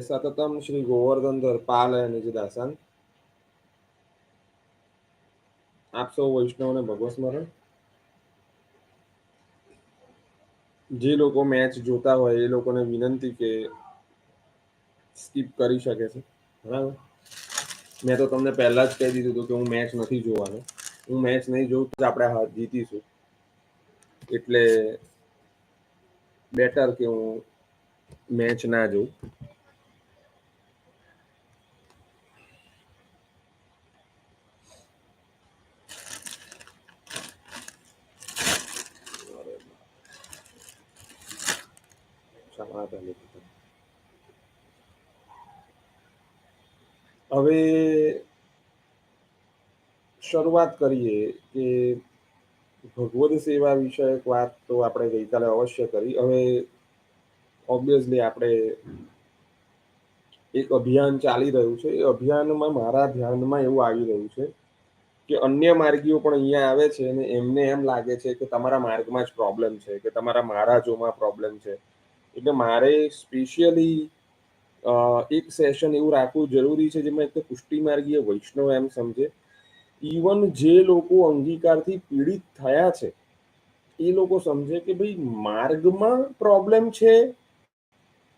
સતતમ શ્રી ગોવર્ધન ધર પાલય અને દાસન આપ સૌ વૈષ્ણવને ભગવ સ્મરણ જે લોકો મેચ જોતા હોય એ લોકોને વિનંતી કે સ્કીપ કરી શકે છે બરાબર મેં તો તમને પહેલા જ કહી દીધું હતું કે હું મેચ નથી જોવાનો હું મેચ નહીં જોઉં તો આપણે હાથ જીતીશું એટલે બેટર કે હું મેચ ના જોઉં શાળા હવે શરૂઆત કરીએ કે ભગવદ સેવા વિષયક વાત તો આપણે ગઈકાલે અવશ્ય કરી. હવે ઓબ્વિયસલી આપણે એક અભિયાન ચાલી રહ્યું છે. એ અભિયાનમાં મારા ધ્યાનમાં એવું આવી રહ્યું છે કે અન્ય માર્ગીઓ પણ અહીંયા આવે છે અને એમને એમ લાગે છે કે તમારા માર્ગમાં જ પ્રોબ્લેમ છે, કે તમારા મહારાજોમાં પ્રોબ્લેમ છે. એટલે મારે સ્પેશિયલી એક સેશન એવું રાખવું જરૂરી છે, જેમાં એક તો પુષ્ટિ માર્ગીય વૈષ્ણવ એમ સમજે. ઇવન જે લોકો અંગીકારથી પીડિત થયા છે, એ લોકો સમજે કે ભાઈ માર્ગમાં પ્રોબ્લેમ છે,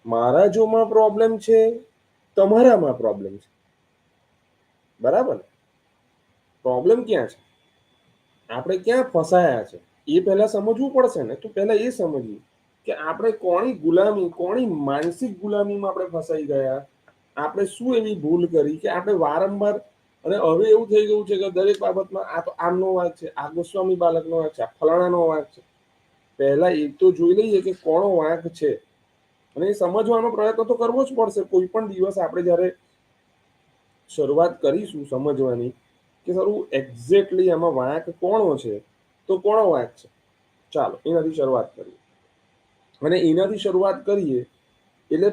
મારા જોમાં પ્રોબ્લેમ છે, તમારામાં પ્રોબ્લેમ છે. બરાબર? પ્રોબ્લેમ ક્યાં છે? આપણે ક્યાં ફસાયા છે? એ પહેલા સમજવું પડશે ને? તો પહેલા એ સમજીએ. કે આપણે કોની ગુલામી કોની માનસિક ગુલામીમાં આપણે ફસાઈ ગયા. આપણે શું એવી ભૂલ કરી કે આપણે વારંવાર, અને હવે એવું થઈ ગયું છે કે દરેક બાબતમાં આ તો આમનો વાંક છે, આ ગોસ્વામી બાલકનો વાંક છે, આ ફલાણાનો વાંક છે. પહેલા એ તો જોઈ લઈએ કે કોનો વાંક છે. અને એ સમજવાનો પ્રયત્ન તો કરવો જ પડશે. કોઈ પણ દિવસ આપણે જ્યારે શરૂઆત કરીશું સમજવાની કે સારું એક્ઝેક્ટલી એમાં વાંક કોણો છે, તો કોણો વાંક છે. ચાલો, એનાથી શરૂઆત કરીએ. અને એનાથી શરૂઆત કરીએ એટલે